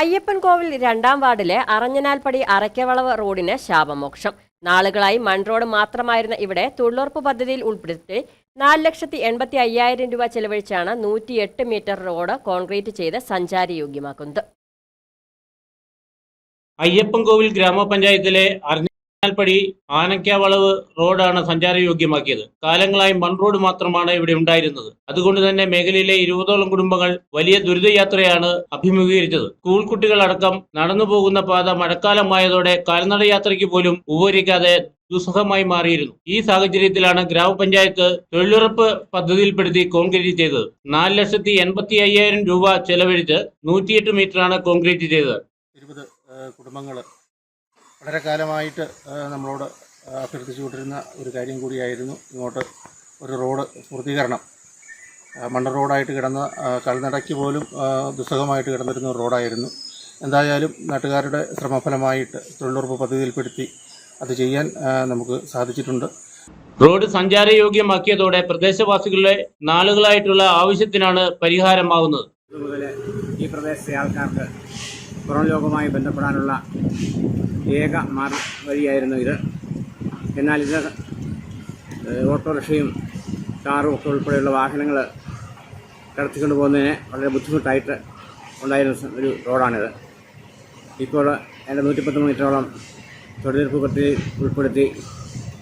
അയ്യപ്പൻകോവിൽ രണ്ടാം വാർഡിലെ അറഞ്ഞനാൽപ്പടി അറയ്ക്കവളവ് റോഡിന് ശാപമോക്ഷം. നാളുകളായി മൺറോഡ് മാത്രമായിരുന്ന ഇവിടെ തൊഴിലുറപ്പ് പദ്ധതിയിൽ ഉൾപ്പെടുത്തി നാല് ലക്ഷത്തി എൺപത്തി അയ്യായിരം രൂപ ചെലവഴിച്ചാണ് നൂറ്റിയെട്ട് മീറ്റർ റോഡ് കോൺക്രീറ്റ് ചെയ്ത് സഞ്ചാരയോഗ്യമാക്കുന്നത്. അയ്യപ്പൻകോവിൽ ഗ്രാമപഞ്ചായത്തിലെ അറിഞ്ഞാൽപ്പടി ആനക്കാവളവ് റോഡാണ് സഞ്ചാരയോഗ്യമാക്കിയത്. കാലങ്ങളായി മൺ റോഡ് മാത്രമാണ് ഇവിടെ ഉണ്ടായിരുന്നത്. അതുകൊണ്ട് തന്നെ മേഖലയിലെ ഇരുപതോളം കുടുംബങ്ങൾ വലിയ ദുരിതയാത്രയാണ് അഭിമുഖീകരിച്ചത്. സ്കൂൾ കുട്ടികളടക്കം നടന്നു പോകുന്ന പാത മഴക്കാലമായതോടെ കാൽനട യാത്രയ്ക്ക് പോലും ഉപകരിക്കാതെ ദുസ്സഹമായി മാറിയിരുന്നു. ഈ സാഹചര്യത്തിലാണ് ഗ്രാമപഞ്ചായത്ത് തൊഴിലുറപ്പ് പദ്ധതിയിൽപ്പെടുത്തി കോൺക്രീറ്റ് ചെയ്തത്. നാല് ലക്ഷത്തി എൺപത്തി അയ്യായിരം രൂപ ചെലവഴിച്ച് നൂറ്റിയെട്ട് മീറ്ററാണ് കോൺക്രീറ്റ് ചെയ്തത്. കുടുംബങ്ങൾ വളരെ കാലമായിട്ട് നമ്മളോട് അഭ്യർത്ഥിച്ചുകൊണ്ടിരുന്ന ഒരു കാര്യം കൂടിയായിരുന്നു ഇങ്ങോട്ട് ഒരു റോഡ് പൂർത്തീകരണം. മണ്ണ റോഡായിട്ട് കിടന്ന കൽനടയ്ക്ക് പോലും ദുസ്സഹമായിട്ട് കിടന്നിരുന്ന ഒരു റോഡായിരുന്നു. എന്തായാലും നാട്ടുകാരുടെ ശ്രമഫലമായിട്ട് തൊഴിലുറപ്പ് പദ്ധതിയിൽപ്പെടുത്തി അത് ചെയ്യാൻ നമുക്ക് സാധിച്ചിട്ടുണ്ട്. റോഡ് സഞ്ചാരയോഗ്യമാക്കിയതോടെ പ്രദേശവാസികളുടെ നാളുകളായിട്ടുള്ള ആവശ്യത്തിനാണ് പരിഹാരമാവുന്നത്. ഈ പ്രദേശത്തെ ആൾക്കാർക്ക് പുറം ലോകവുമായി ബന്ധപ്പെടാനുള്ള ഏക മാർഗ വഴിയായിരുന്നു ഇത്. എന്നാൽ ഇത് ഓട്ടോറിക്ഷയും കാറും ഒക്കെ ഉൾപ്പെടെയുള്ള വാഹനങ്ങൾ കടത്തിക്കൊണ്ട് പോകുന്നതിന് വളരെ ബുദ്ധിമുട്ടായിട്ട് ഉണ്ടായിരുന്ന ഒരു റോഡാണിത്. ഇപ്പോൾ എന്റെ നൂറ്റിപ്പത്ത് മീറ്ററോളം തൊഴിലുറപ്പ് പദ്ധതി ഉൾപ്പെടുത്തി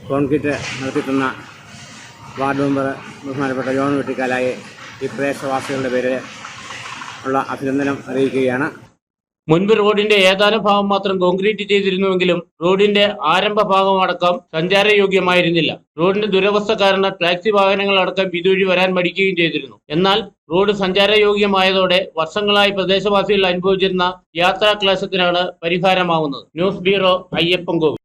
കോൺക്രീറ്റ് നടത്തിത്തുന്ന വാർഡ് മെമ്പർ ബഹുമാനപ്പെട്ട ജോൺ വെട്ടിക്കാലായി ഈ പ്രദേശവാസികളുടെ പേരിൽ ഉള്ള അഭിനന്ദനം അറിയിക്കുകയാണ്. മുൻപ് റോഡിന്റെ ഏതാനും ഭാഗം മാത്രം കോൺക്രീറ്റ് ചെയ്തിരുന്നുവെങ്കിലും റോഡിന്റെ ആരംഭ ഭാഗമടക്കം സഞ്ചാരയോഗ്യമായിരുന്നില്ല. റോഡിന്റെ ദുരവസ്ഥ കാരണം ടാക്സി വാഹനങ്ങൾ അടക്കം ഇതുവഴി വരാൻ മടിക്കുകയും ചെയ്തിരുന്നു. എന്നാൽ റോഡ് സഞ്ചാരയോഗ്യമായതോടെ വർഷങ്ങളായി പ്രദേശവാസികൾ അനുഭവിച്ചിരുന്ന യാത്രാക്ലേശത്തിനാണ് പരിഹാരമാവുന്നത്. News bureau Ayyappankovil.